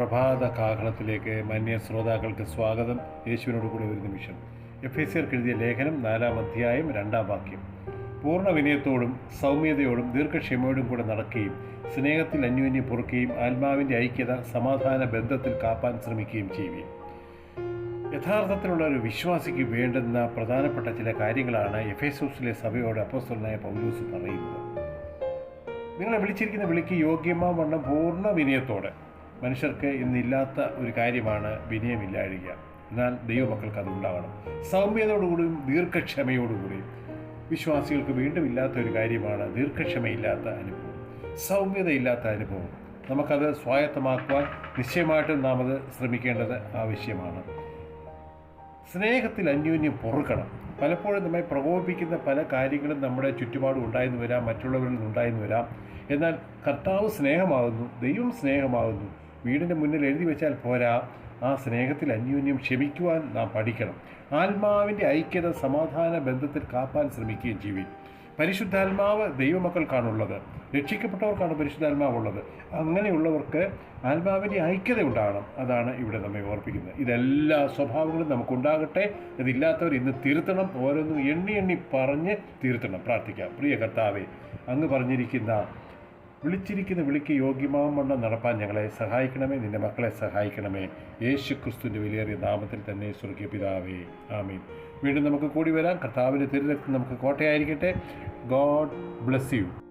പ്രഭാത കാഹളത്തിലേക്ക് മാന്യ ശ്രോതാക്കൾക്ക് സ്വാഗതം. യേശുവിനോട് കൂടി ഒരു നിമിഷം. എഫ് എസ് എഴുതിയ ലേഖനം നാലാം അധ്യായം രണ്ടാം വാക്യം. പൂർണ വിനയത്തോടും സൗമ്യതയോടും ദീർഘക്ഷമയോടും കൂടെ നടക്കുകയും സ്നേഹത്തിൽ അന്യോന്യം പൊറുക്കുകയും ആത്മാവിന്റെ ഐക്യത സമാധാന ബന്ധത്തിൽ കാപ്പാൻ ശ്രമിക്കുകയും ചെയ്യുകയും. യഥാർത്ഥത്തിലുള്ള ഒരു വിശ്വാസിക്ക് വേണ്ടുന്ന പ്രധാനപ്പെട്ട ചില കാര്യങ്ങളാണ് എഫേസൂസിലെ സഭയോട് അപ്പോസ്തലനായ പൗലൂസ് പറയുന്നത്. നിങ്ങളെ വിളിച്ചിരിക്കുന്ന വിളിക്ക് യോഗ്യമാവണ്ണം പൂർണ വിനയത്തോടെ മനുഷ്യർക്ക് ഇന്നില്ലാത്ത ഒരു കാര്യമാണ് വിനയമില്ലാഴിക. എന്നാൽ ദൈവമക്കൾക്ക് അതുണ്ടാവണം. സൗമ്യതയോടുകൂടിയും ദീർഘക്ഷമയോടുകൂടിയും വിശ്വാസികൾക്ക് വീണ്ടും ഇല്ലാത്ത ഒരു കാര്യമാണ് ദീർഘക്ഷമയില്ലാത്ത അനുഭവം. സൗമ്യതയില്ലാത്ത അനുഭവം. നമുക്കത് സ്വായത്തമാക്കുവാൻ നിശ്ചയമായിട്ടും നാം അത് ശ്രമിക്കേണ്ടത് ആവശ്യമാണ്. സ്നേഹത്തിൽ അന്യോന്യം പൊറുക്കണം. പലപ്പോഴും നമ്മെ പ്രകോപിപ്പിക്കുന്ന പല കാര്യങ്ങളും നമ്മുടെ ചുറ്റുപാടും ഉണ്ടായെന്ന് വരാം മറ്റുള്ളവരിൽ നിന്നുണ്ടായെന്ന് വരാം. എന്നാൽ കർത്താവ് സ്നേഹമാകുന്നു ദൈവം സ്നേഹമാകുന്നു വീടിന്റെ മുന്നിൽ എഴുതി വെച്ചാൽ പോരാ. ആ സ്നേഹത്തിൽ അന്യോന്യം ക്ഷമിക്കുവാൻ നാം പഠിക്കണം. ആത്മാവിന്റെ ഐക്യത സമാധാന ബന്ധത്തിൽ കാപ്പാൻ ശ്രമിക്കുകയും ചെയ്യും. പരിശുദ്ധാത്മാവ് ദൈവമക്കൾക്കാണുള്ളത്. രക്ഷിക്കപ്പെട്ടവർക്കാണ് പരിശുദ്ധാത്മാവുള്ളത്. അങ്ങനെയുള്ളവർക്ക് ആത്മാവിന്റെ ഐക്യത ഉണ്ടാകണം. അതാണ് ഇവിടെ നമ്മെ ഓർപ്പിക്കുന്നത്. ഇതെല്ലാ സ്വഭാവങ്ങളും നമുക്കുണ്ടാകട്ടെ. ഇതില്ലാത്തവർ ഇന്ന് തിരുത്തണം. ഓരോന്നും എണ്ണി എണ്ണി പറഞ്ഞ് തിരുത്തണം. പ്രാർത്ഥിക്കാം. പ്രിയ കർത്താവെ അങ്ങ് പറഞ്ഞിരിക്കുന്ന വിളിച്ചിരിക്കുന്ന വിളിക്ക് യോഗ്യമാവണ്ണം നടപ്പാൻ ഞങ്ങളെ സഹായിക്കണമേ. നിന്റെ മക്കളെ സഹായിക്കണമേ. യേശു ക്രിസ്തുവിന്റെ വിലയേറിയ നാമത്തിൽ തന്നെ സ്വർഗീയ പിതാവേ. ആമീൻ. വീണ്ടും നമുക്ക് കൂടി വരാം. കർത്താവിന്റെ തിരുരക്തം നമുക്ക് കോട്ടയായിരിക്കട്ടെ. God bless you.